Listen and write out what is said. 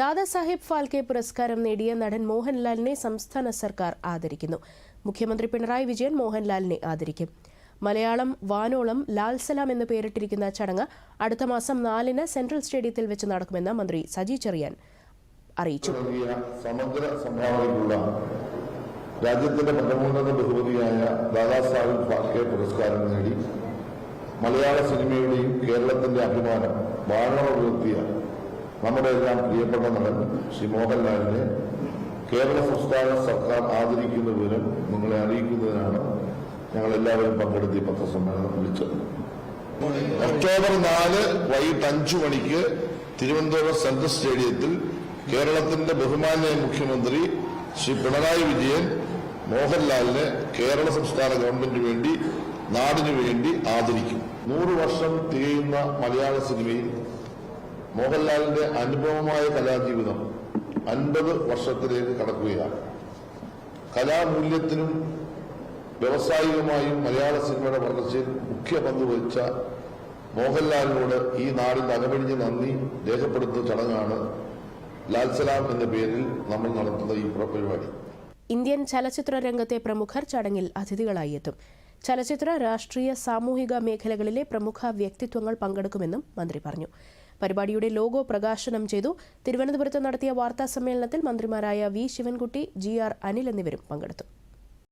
ദാദാസാഹിബ് ഫാൽക്കെ പുരസ്കാരം നേടിയ നടൻ മോഹൻലാലിനെ സംസ്ഥാന സർക്കാർ ആദരിക്കുന്നു. മുഖ്യമന്ത്രി പിണറായി വിജയൻ മോഹൻലാലിനെ ആദരിക്കും. മലയാളം വാനോളം ലാൽസലാം എന്ന് പേരിട്ടിരിക്കുന്ന ചടങ്ങ് അടുത്ത മാസം നാലിന് സെൻട്രൽ സ്റ്റേഡിയത്തിൽ വെച്ച് നടക്കുമെന്ന് മന്ത്രി സജി ചെറിയാൻ അറിയിച്ചു. സമഗ്ര രാജ്യത്തിന്റെ പരമോന്നത ബഹുമതിയായ ദാദാസാഹിബ് ഫാൽക്കെ പുരസ്കാരം നേടി മലയാള സിനിമയുടെയും കേരളത്തിന്റെ അഭിമാനം വാനോളം നമ്മുടെ എല്ലാം പ്രിയപ്പെട്ട നടൻ ശ്രീ മോഹൻലാലിനെ കേരള സംസ്ഥാന സർക്കാർ ആദരിക്കുന്ന വിവരം നിങ്ങളെ അറിയിക്കുന്നതിനാണ് ഞങ്ങൾ എല്ലാവരും പങ്കെടുത്ത് ഈ പത്രസമ്മേളനം വിളിച്ചത്. ഒക്ടോബർ നാല് വൈകിട്ട് അഞ്ചു മണിക്ക് തിരുവനന്തപുരം സെൻട്രൽ സ്റ്റേഡിയത്തിൽ കേരളത്തിന്റെ ബഹുമാനായ മുഖ്യമന്ത്രി ശ്രീ പിണറായി വിജയൻ മോഹൻലാലിനെ കേരള സംസ്ഥാന ഗവൺമെന്റിന് വേണ്ടി നാടിനു വേണ്ടി ആദരിക്കും. നൂറ് വർഷം തികയുന്ന മലയാള സിനിമയിൽ മോഹൻലാലിന്റെ അനുപമമായ കലാജീവിതം അൻപത് വർഷത്തിലേക്ക് കടക്കുകയാണ്. കലാമൂല്യത്തിനും വ്യവസായികമായും മലയാള സിനിമയുടെ വളർച്ചയിൽ മുഖ്യ പങ്ക് വഹിച്ച മോഹൻലാലിനോട് ഈ നാടിന്റെ അകമഴിഞ്ഞ് നന്ദി രേഖപ്പെടുത്തുന്ന ചടങ്ങാണ് ലാൽസലാം എന്ന പേരിൽ നമ്മൾ നടത്തുന്ന ഈ പരിപാടി. ഇന്ത്യൻ ചലച്ചിത്ര രംഗത്തെ പ്രമുഖർ ചടങ്ങിൽ അതിഥികളായി എത്തും. ചലച്ചിത്ര രാഷ്ട്രീയ സാമൂഹിക മേഖലകളിലെ പ്രമുഖ വ്യക്തിത്വങ്ങൾ പങ്കെടുക്കുമെന്നും മന്ത്രി പറഞ്ഞു. പരിപാടിയുടെ ലോഗോ പ്രകാശനം ചെയ്തു. തിരുവനന്തപുരത്ത് നടത്തിയ വാർത്താ സമ്മേളനത്തിൽ മന്ത്രിമാരായ V Sivankutty G R Anil എന്നിവരും പങ്കെടുത്തു.